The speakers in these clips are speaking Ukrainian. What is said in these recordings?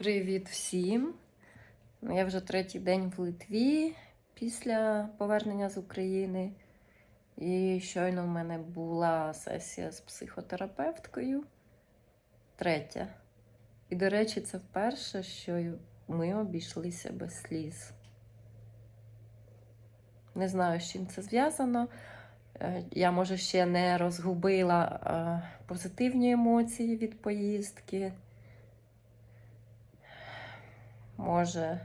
Привіт всім! Я вже третій день в Литві після повернення з України. І щойно в мене була сесія з психотерапевткою. Третя. І, до речі, це вперше, що ми обійшлися без сліз. Не знаю, з чим це зв'язано. Е, Я, може, ще не розгубила е, позитивні емоції від поїздки. Може,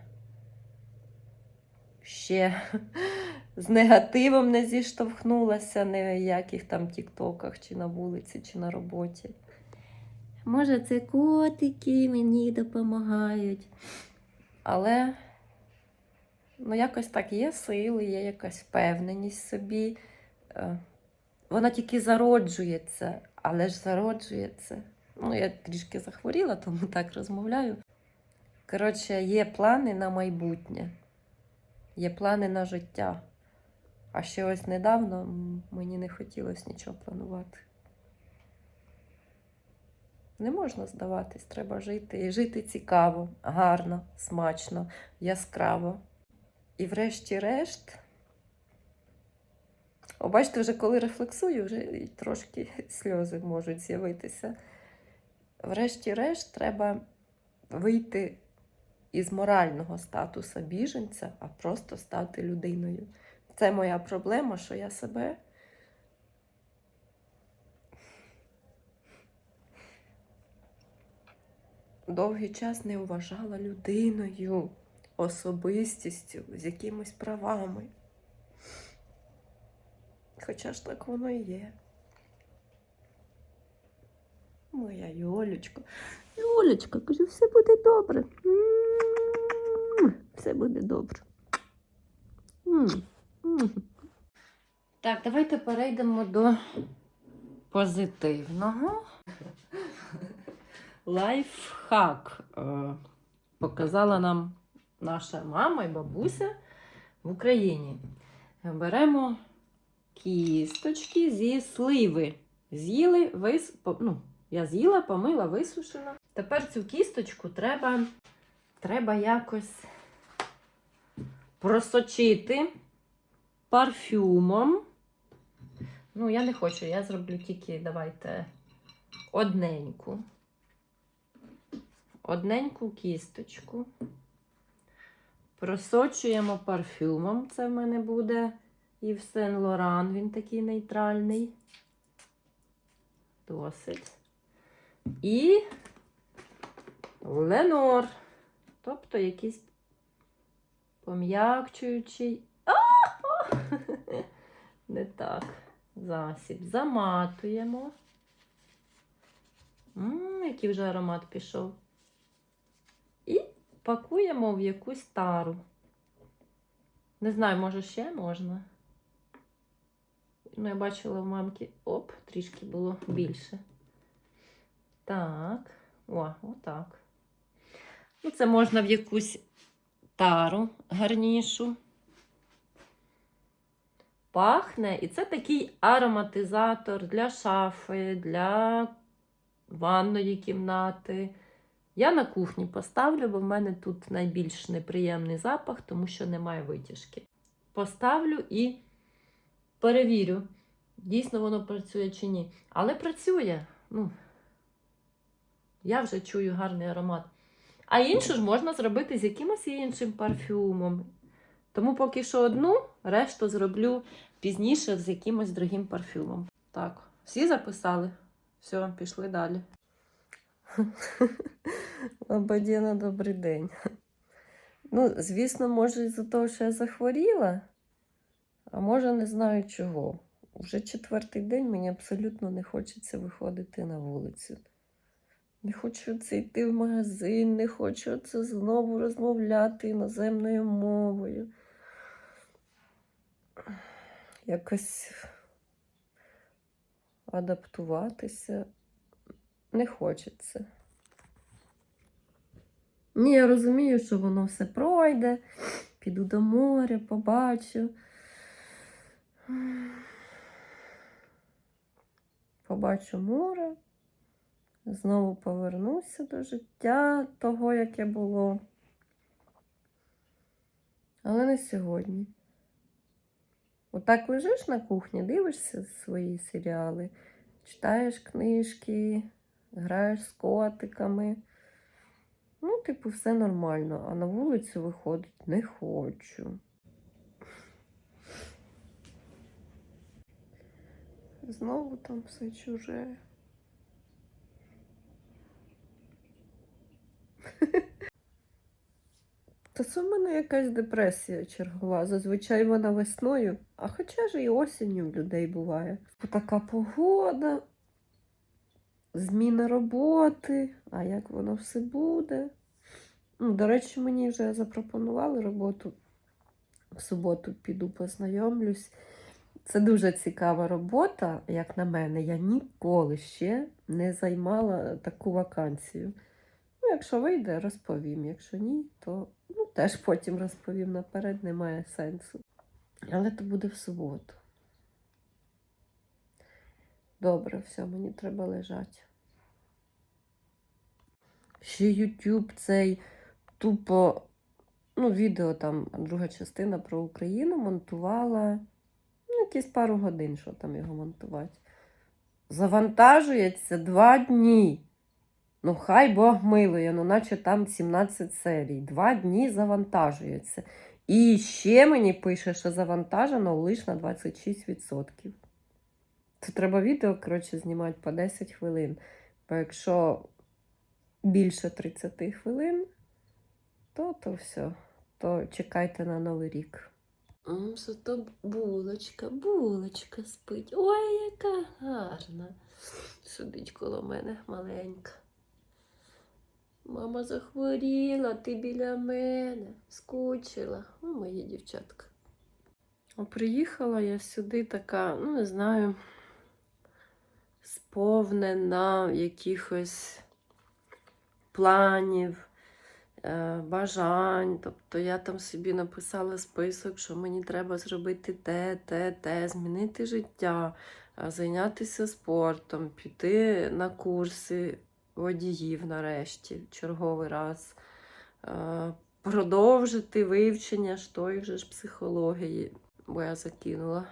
ще з негативом не зіштовхнулася ні в яких там тіктоках, чи на вулиці, чи на роботі. Може, це котики мені допомагають. Але ну, якось так є сили, є якась впевненість в собі. Е, Вона тільки зароджується, але ж зароджується. Ну, я трішки захворіла, тому так розмовляю. Коротше, є плани на майбутнє, є плани на життя. А ще ось недавно мені не хотілося нічого планувати. Не можна здаватись, треба жити. І жити цікаво, гарно, смачно, яскраво. І врешті-решт, бачите, вже коли рефлексую, вже трошки сльози можуть з'явитися. Врешті-решт, треба вийти із морального статуса біженця, а просто стати людиною. Це моя проблема, що я себе довгий час не вважала людиною, особистістю, з якимись правами. Хоча ж так воно і є. Моя Йолечка. Юлечка, кажу, все буде добре. Все буде добре. Так, давайте перейдемо до позитивного. Лайфхак е, показала нам наша мама і бабуся в Україні. Беремо кісточки зі сливи. З'їли, вис... ну, я з'їла, помила, висушила. Тепер цю кісточку треба, треба якось просочити парфюмом. Ну, я не хочу, я зроблю тільки, давайте, одненьку. Одненьку кісточку. Просочуємо парфюмом. Це в мене буде Ів Сен Лоран, він такий нейтральний. Досить. І Ленор. Тобто якийсь пом'якчуючий. Не так. Засіб. Заматуємо. М, який вже аромат пішов. І пакуємо в якусь тару. Не знаю, може ще можна. Ну, я бачила в мамки, оп, трішки було більше. Так. О, отак. Ну, це можна в якусь тару гарнішу. Пахне. І це такий ароматизатор для шафи, для ванної кімнати. Я на кухні поставлю, бо в мене тут найбільш неприємний запах, тому що немає витяжки. Поставлю і перевірю, дійсно воно працює чи ні. Але працює. Ну, я вже чую гарний аромат. А іншу ж можна зробити з якимось іншим парфюмом. Тому поки що одну, решту зроблю пізніше з якимось другим парфюмом. Так, всі записали? Все, пішли далі. Лабадіна, добрий день. Ну, звісно, може, із-за того, що я захворіла, а може, не знаю чого. Уже четвертий день мені абсолютно не хочеться виходити на вулицю. Не хочу це йти в магазин, не хочу це знову розмовляти іноземною мовою. Якось адаптуватися не хочеться. Ні, я розумію, що воно все пройде. Піду до моря, побачу. Побачу море, Знову повернуся до життя того, яке було. Але не сьогодні. Отак лежиш на кухні, дивишся свої серіали, читаєш книжки, граєш з котиками. Ну, типу, все нормально, а на вулицю виходить не хочу. Знову там все чуже. Та це в мене якась депресія чергова. Зазвичай вона весною, а хоча ж і осінню в людей буває. Така погода, зміна роботи, а як воно все буде. Ну, до речі, мені вже запропонували роботу. В суботу піду познайомлюсь. Це дуже цікава робота, як на мене. Я ніколи ще не займала таку вакансію. Якщо вийде, розповім. Якщо ні, то ну, теж потім розповім наперед, немає сенсу. Але то буде в суботу. Добре, все, мені треба лежати. Ще YouTube цей тупо, ну, відео там, друга частина про Україну монтувала. Ну, якісь пару годин, що там його монтувати. Завантажується два дні. Ну, хай Бог милує, ну наче там 17 серій. Два дні завантажується. І ще мені пише, що завантажено лише на 26%. Це треба відео, коротше, знімати по 10 хвилин. Бо якщо більше 30 хвилин, то то все. То чекайте на Новий рік. Зато булочка, булочка спить. Ой, яка гарна. Сидить коло мене маленька. Мама захворіла, ти біля мене, скучила. О, мої дівчатка. Приїхала я сюди така, ну не знаю, сповнена якихось планів, е, бажань. Тобто я там собі написала список, що мені треба зробити те, те, те, змінити життя, е, зайнятися спортом, піти на курси водіїв нарешті, черговий раз. Е, Продовжити вивчення ж тої вже ж психології, бо я закинула.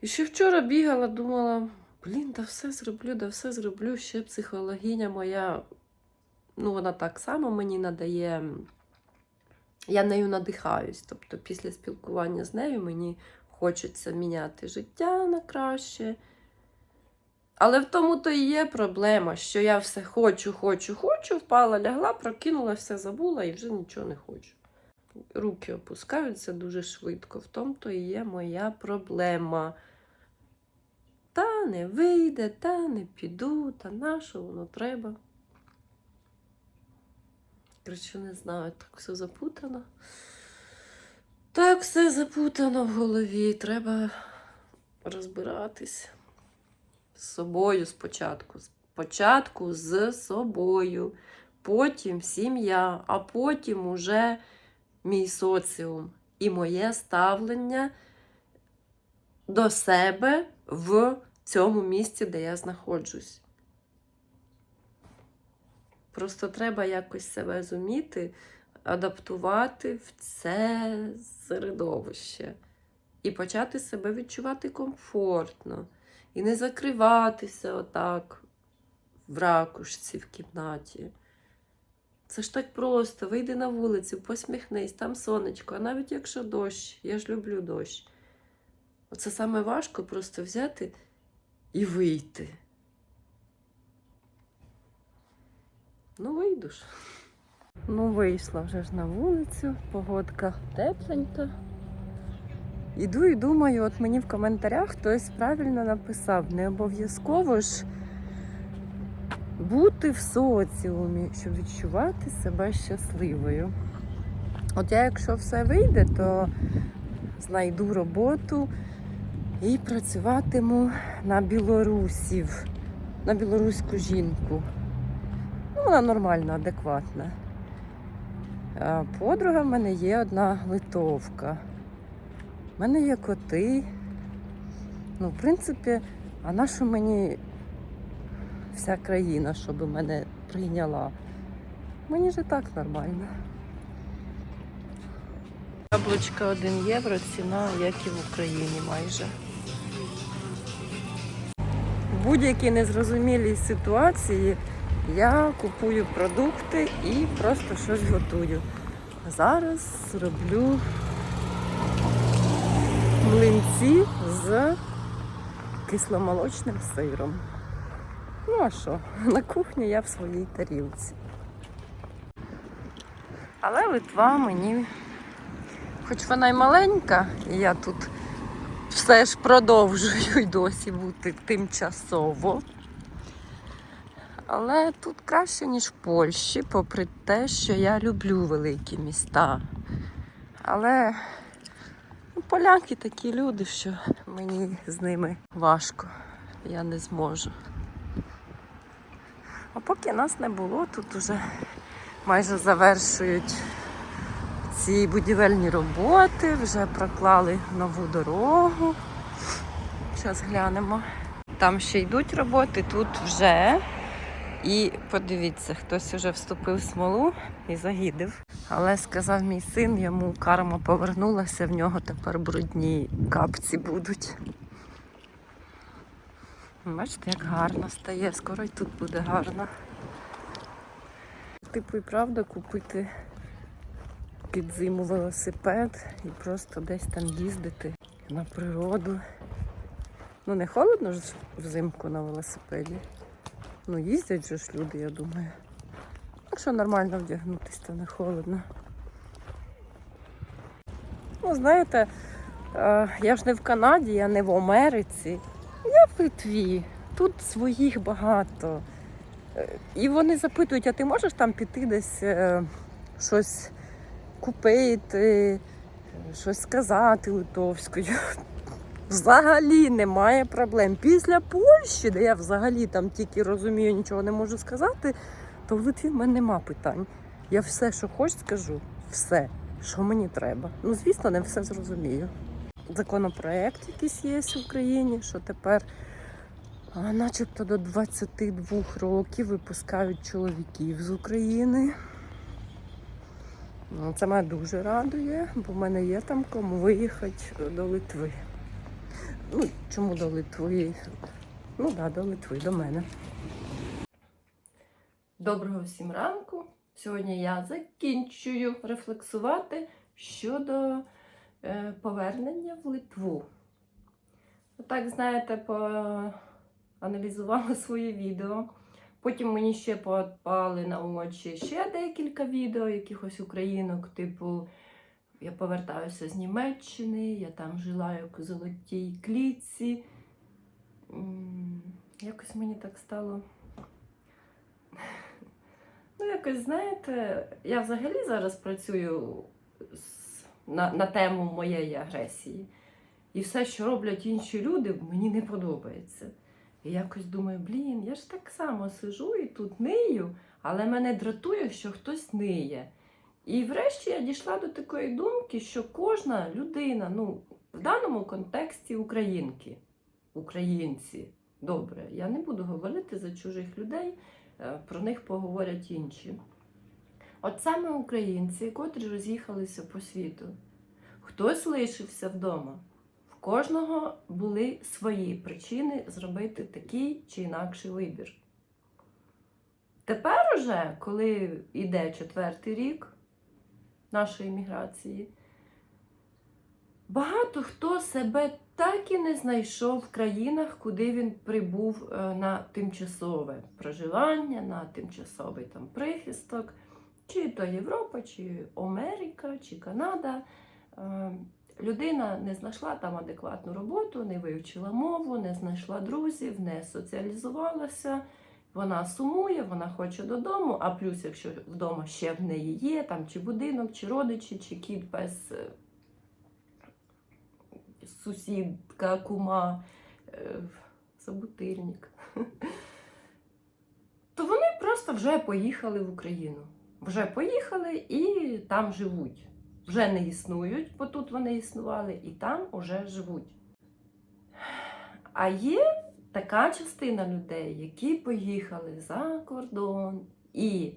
І ще вчора бігала, думала, блін, да все зроблю, да все зроблю. Ще психологиня моя, ну, вона так само мені надає. Я нею надихаюсь. Тобто, після спілкування з нею мені хочеться міняти життя на краще. Але в тому то і є проблема, що я все хочу, хочу, хочу, впала, лягла, прокинула, все забула і вже нічого не хочу. Руки опускаються дуже швидко. В тому то і є моя проблема. Та не вийде, та не піду, та на що воно треба. Коротше, не знаю, так все запутано. Так все запутано в голові. Треба розбиратись з собою спочатку. Спочатку з собою, потім сім'я, а потім уже мій соціум і моє ставлення до себе в цьому місці, де я знаходжусь. Просто треба якось себе зуміти, адаптувати в це середовище і почати себе відчувати комфортно. І не закриватися отак в ракушці в кімнаті. Це ж так просто. Вийди на вулицю, посміхнись, там сонечко, а навіть якщо дощ, я ж люблю дощ. Оце саме важко просто взяти і вийти. Ну, вийду ж. Ну, вийшла вже ж на вулицю, погодка тепленька. Іду і думаю, от мені в коментарях хтось правильно написав, не обов'язково ж бути в соціумі, щоб відчувати себе щасливою. От я, якщо все вийде, то знайду роботу і працюватиму на білорусів, на білоруську жінку. Ну, вона нормальна, адекватна. Подруга в мене є одна литовка. У мене є коти. Ну, в принципі, а на що мені вся країна, щоб мене прийняла. Мені ж так нормально. Яблучка 1 євро, ціна, як і в Україні майже. В будь-якій незрозумілій ситуації я купую продукти і просто щось готую. Зараз роблю млинці з кисломолочним сиром. Ну а що? На кухні я в своїй тарілці. Але Литва мені, хоч вона й маленька, і я тут все ж продовжую й досі бути тимчасово. Але тут краще, ніж в Польщі, попри те, що я люблю великі міста. Але поляки такі люди, що мені з ними важко. Я не зможу. А поки нас не було, тут уже майже завершують ці будівельні роботи, вже проклали нову дорогу. Зараз глянемо. Там ще йдуть роботи, тут вже. І подивіться, хтось вже вступив в смолу і загідив. Але сказав мій син, йому карма повернулася, в нього тепер брудні капці будуть. Бачите, як гарно стає, скоро й тут буде гарно. Типу і правда купити під зиму велосипед і просто десь там їздити на природу. Ну не холодно ж взимку на велосипеді. Ну, їздять же ж люди, я думаю. Якщо нормально вдягнутися, то не холодно. Ну, знаєте, е, я ж не в Канаді, я не в Америці. Я в Литві. Тут своїх багато. Е, І вони запитують, а ти можеш там піти десь е, щось купити, щось сказати литовською. Взагалі немає проблем. Після Польщі, де я взагалі там тільки розумію, нічого не можу сказати, то в Литві в мене нема питань. Я все, що хочу, скажу. Все, що мені треба. Ну, звісно, не все зрозумію. Законопроект якийсь є в Україні, що тепер начебто до 22 років випускають чоловіків з України. Ну, Це мене дуже радує, бо в мене є там кому виїхати до Литви. Ну, чому до Литви? Ну да, до Литви, до мене. Доброго всім ранку. Сьогодні я закінчую рефлексувати щодо е, повернення в Литву. Так, знаєте, поаналізувала своє відео. Потім мені ще попали на очі ще декілька відео якихось українок, типу я повертаюся з Німеччини, я там жила як у золотій клітці. Якось мені так стало. Ну, якось, знаєте, я взагалі зараз працюю на, на тему моєї агресії. І все, що роблять інші люди, мені не подобається. І якось думаю, блін, я ж так само сижу і тут нию, але мене дратує, що хтось ниє. І врешті я дійшла до такої думки, що кожна людина, ну, в даному контексті українки, українці, добре, я не буду говорити за чужих людей, е, про них поговорять інші. От саме українці, котрі роз'їхалися по світу, хтось лишився вдома. В кожного були свої причини зробити такий чи інакший вибір. Тепер уже, коли йде четвертий рік нашої міграції, багато хто себе так і не знайшов в країнах, куди він прибув е, на тимчасове проживання, на тимчасовий там прихисток, чи то Європа, чи Америка, чи Канада. Е, Людина не знайшла там адекватну роботу, не вивчила мову, не знайшла друзів, не соціалізувалася. Вона сумує, вона хоче додому, а плюс, якщо вдома ще в неї є, там чи будинок, чи родичі, чи кіт без е, сусідка, кума, е, собутильник, то вони просто вже поїхали в Україну. Вже поїхали і там живуть. Вже не існують, бо тут вони існували, і там уже живуть. А є така частина людей, які поїхали за кордон і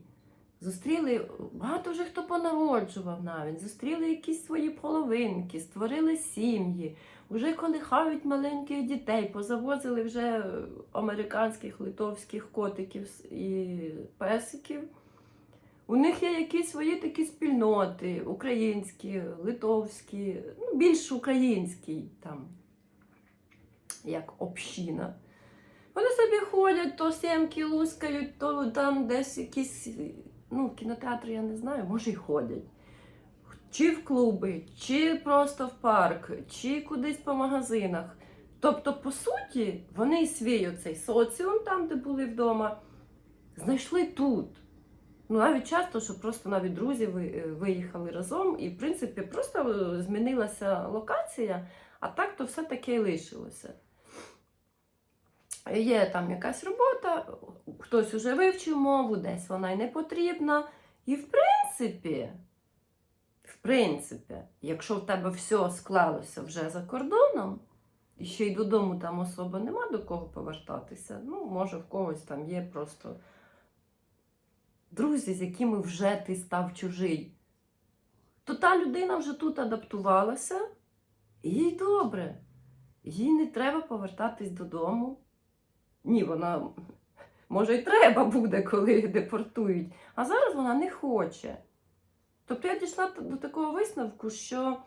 зустріли багато вже хто понароджував навіть, зустріли якісь свої половинки, створили сім'ї, вже колихають маленьких дітей, позавозили вже американських литовських котиків і песиків. У них є якісь свої такі спільноти, українські, литовські, ну, більш українські там, як община. Вони собі ходять, то сімки лускають, то там десь якісь, ну, кінотеатри я не знаю, може й ходять. Чи в клуби, чи просто в парк, чи кудись по магазинах. Тобто, по суті, вони свій оцей соціум, там, де були вдома, знайшли тут. Ну, навіть часто, що просто навіть друзі е, виїхали разом, і, в принципі, просто е, змінилася локація, а так то все таке і лишилося. Є там якась робота, хтось уже вивчив мову, десь вона й не потрібна. І в принципі, в принципі, якщо в тебе все склалося вже за кордоном, і ще й додому там особо нема до кого повертатися, ну, може, в когось там є просто друзі, з якими вже ти став чужий, то та людина вже тут адаптувалася, і їй добре. Їй не треба повертатись додому. Ні, вона може й треба буде, коли депортують. А зараз вона не хоче. Тобто я дійшла до такого висновку, що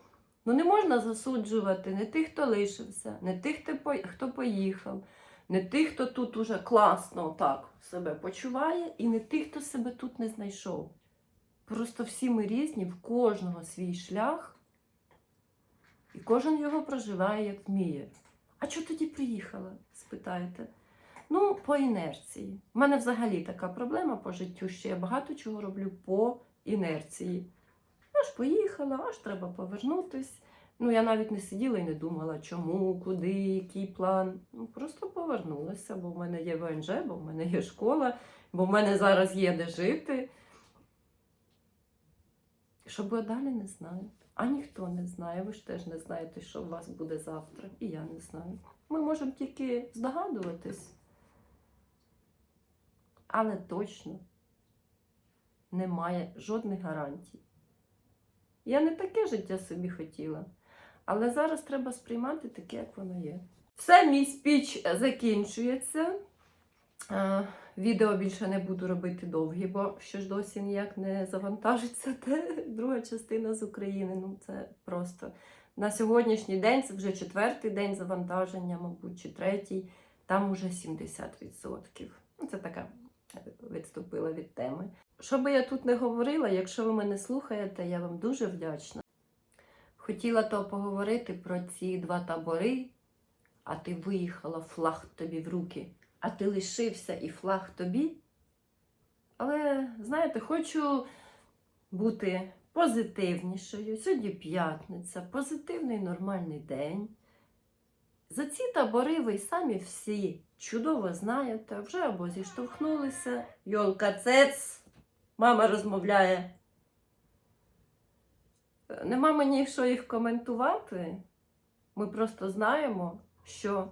ну, не можна засуджувати не тих, хто лишився, не тих, хто поїхав, не тих, хто тут уже класно так себе почуває, і не тих, хто себе тут не знайшов. Просто всі ми різні, в кожного свій шлях, і кожен його проживає як вміє. А чого тоді приїхала? спитаєте. Ну, по інерції. У мене взагалі така проблема по життю, що я багато чого роблю по інерції. Аж поїхала, аж треба повернутись. Ну, я навіть не сиділа і не думала, чому, куди, який план. Ну, просто повернулася, бо в мене є ВНЖ, бо в мене є школа, бо в мене зараз є де жити. Що буде далі, не знаю. А ніхто не знає. Ви ж теж не знаєте, що у вас буде завтра. І я не знаю. Ми можемо тільки здогадуватись. Але точно немає жодних гарантій. Я не таке життя собі хотіла, але зараз треба сприймати таке, як воно є. Все, мій спіч закінчується. Е, Відео більше не буду робити довгі, бо ще ж досі ніяк не завантажиться те друга частина з України. Ну, це просто на сьогоднішній день, це вже четвертий день завантаження, мабуть, чи третій, там уже 70%. Ну, це така відступила від теми. Що би я тут не говорила, якщо ви мене слухаєте, я вам дуже вдячна. Хотіла то поговорити про ці два табори, а ти виїхала, флаг тобі в руки, а ти лишився і флаг тобі. Але, знаєте, хочу бути позитивнішою. Сьогодні п'ятниця, позитивний нормальний день. За ці табори ви самі всі чудово знаєте, вже або зіштовхнулися. Йолка цец, мама розмовляє. Нема мені що їх коментувати. Ми просто знаємо, що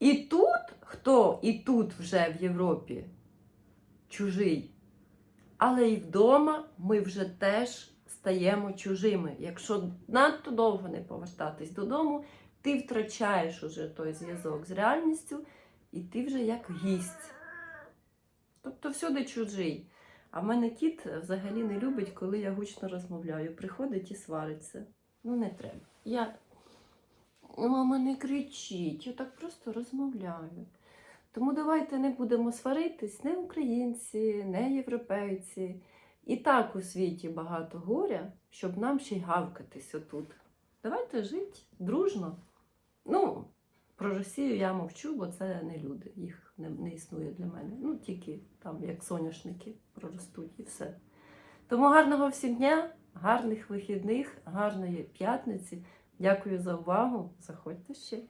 і тут, хто і тут вже в Європі чужий, але і вдома ми вже теж стаємо чужими. Якщо надто довго не повертатись додому, ти втрачаєш уже той зв'язок з реальністю, і ти вже як гість. Тобто всюди чужий. А в мене кіт взагалі не любить, коли я гучно розмовляю. Приходить і свариться. Ну, не треба. Я. Мама, не кричіть, я так просто розмовляю. Тому давайте не будемо сваритись, не українці, не європейці. І так у світі багато горя, щоб нам ще й гавкатись отут. Давайте жити дружно. Ну, про Росію я мовчу, бо це не люди. Їх не, не існує для мене. Ну, тільки там, як соняшники, проростуть і все. Тому гарного всім дня, гарних вихідних, гарної п'ятниці. Дякую за увагу. Заходьте ще.